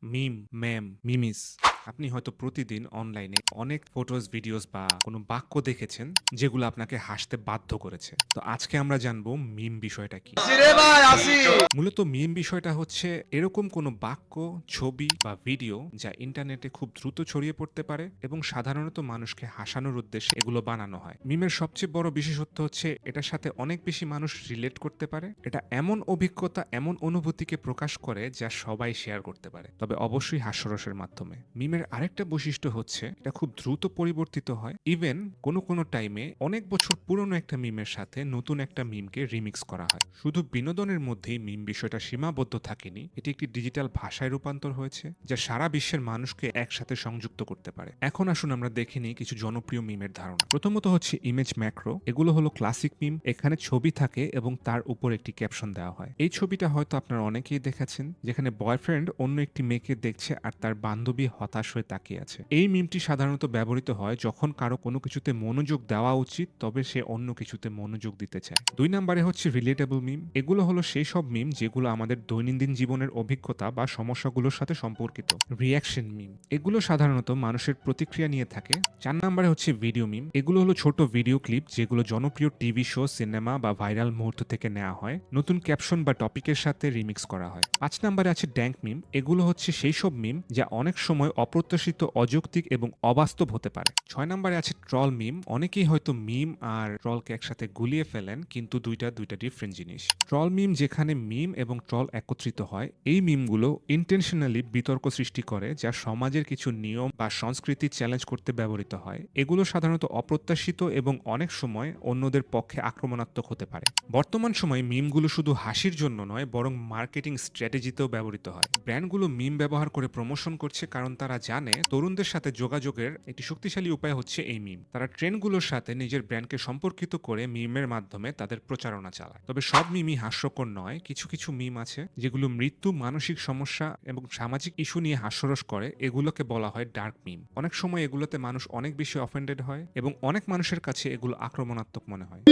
Mim, mem, mimis. আপনি হয়তো প্রতিদিন অনলাইনে অনেক ফটোস ভিডিওস বা কোনো বাক্য দেখেছেন যেগুলো আপনাকে হাসতে বাধ্য করেছে। তো আজকে আমরা জানব মিম বিষয়টা কি। মূলত মিম বিষয়টা হচ্ছে এরকম কোনো বাক্য ছবি বা ভিডিও যা ইন্টারনেটে খুব দ্রুত ছড়িয়ে পড়তে পারে এবং সাধারণত মানুষকে হাসানোর উদ্দেশ্যে এগুলো বানানো হয়। মিমের সবচেয়ে বড় বিশেষত্ব হচ্ছে এটার সাথে অনেক বেশি মানুষ রিলেট করতে পারে। এটা এমন অভিজ্ঞতা এমন অনুভূতিকে প্রকাশ করে যা সবাই শেয়ার করতে পারে। তবে অবশ্যই হাস্যরসের মাধ্যমে। মিমের আরেকটা বৈশিষ্ট্য হচ্ছে, এটা খুব দ্রুত পরিবর্তিত হয়। ইভেন কোনো কোনো টাইমে অনেক বছর পুরনো একটা মিমের সাথে নতুন একটা মিমকে রিমিক্স করা হয়। শুধু বিনোদনের মধ্যেই মিম বিষয়টা সীমাবদ্ধ থাকেনি, এটি একটি ডিজিটাল ভাষায় রূপান্তর হয়েছে, যা সারা বিশ্বের মানুষকে একসাথে সংযুক্ত করতে পারে। এখন আসুন আমরা দেখে নিই কিছু জনপ্রিয় মিমের ধারণা। প্রথমত হচ্ছে ইমেজ ম্যাক্রো এগুলো হলো ক্লাসিক মিম এখানে ছবি থাকে এবং তার উপর একটি ক্যাপশন দেওয়া হয়। এই ছবিটা হয়তো আপনারা অনেকেই দেখেছেন, যেখানে বয়ফ্রেন্ড অন্য একটি মেয়েকে দেখছে আর তার বান্ধবী হতাশ হয়ে তাকিয়ে আছে। এই মিমটি সাধারণত ব্যবহৃত হয় যখন কারও কোনো কিছুতে মনোযোগ দেওয়া উচিত, তবে সে অন্য কিছুতে মনোযোগ দিতে চায়। দুই নম্বরে হচ্ছে রিলেটেবল মিম এগুলো হলো সেই সব মিম যেগুলো আমাদের দৈনন্দিন জীবনের অভিজ্ঞতা বা সমস্যাগুলোর সাথে সম্পর্কিত। রিয়াকশন মিম এগুলো সাধারণত মানুষের প্রতিক্রিয়া নিয়ে থাকে। চার নম্বরে হচ্ছে ভিডিও মিম এগুলো হলো ছোট ভিডিও ক্লিপ যেগুলো জনপ্রিয় টিভি শো সিনেমা বা ভাইরাল মুহূর্ত থেকে নেওয়া হয়। নতুন ক্যাপশন বা টপিকের সাথে রিমিক্স করা হয়। পাঁচ নম্বরে আছে ড্যাঙ্ক মিম এগুলো হচ্ছে সেই সব মিম যা অনেক সময় অপ্রত্যাশিত, অযৌক্তিক এবং অবাস্তব হতে পারে। ছয় নম্বরে আছে ট্রল মিম। অনেকেই হয়তো মিম আর ট্রলকে একসাথে গুলিয়ে ফেলেন, কিন্তু দুইটা দুইটা ডিফারেন্ট জিনিস। ট্রল মিম যেখানে মিম এবং ট্রল একত্রিত হয়, এই মিমগুলো ইন্টেনশনালি বিতর্ক সৃষ্টি করে, যা সমাজের কিছু নিয়ম বা সংস্কৃতি চ্যালেঞ্জ করতে ব্যবহৃত হয়। এগুলো সাধারণত অপ্রত্যাশিত এবং অনেক সময় অন্যদের পক্ষে আক্রমণাত্মক হতে পারে। বর্তমান সময়ে মিমগুলো শুধু হাসির জন্য নয়, বরং মার্কেটিং স্ট্র্যাটেজিতেও ব্যবহৃত হয়। ব্র্যান্ডগুলো মিম ব্যবহার করে প্রমোশন করছে, কারণ তারা জানে, তরুণদের সাথে যোগাযোগের একটি শক্তিশালী উপায় হচ্ছে এই মিম তারা ট্রেনগুলোর সাথে নিজের ব্র্যান্ডকে সম্পর্কিত করে মিমের মাধ্যমে তাদের প্রচারণা চালায়। তবে সব মিমই হাস্যকর নয়, কিছু কিছু মিম আছে যেগুলো মৃত্যু, মানসিক সমস্যা এবং সামাজিক ইস্যু নিয়ে হাস্যরস করে, এগুলোকে বলা হয় ডার্ক মিম অনেক সময় এগুলোতে মানুষ অনেক বেশি অফেন্ডেড হয় এবং অনেক মানুষের কাছে এগুলো আক্রমণাত্মক মনে হয়।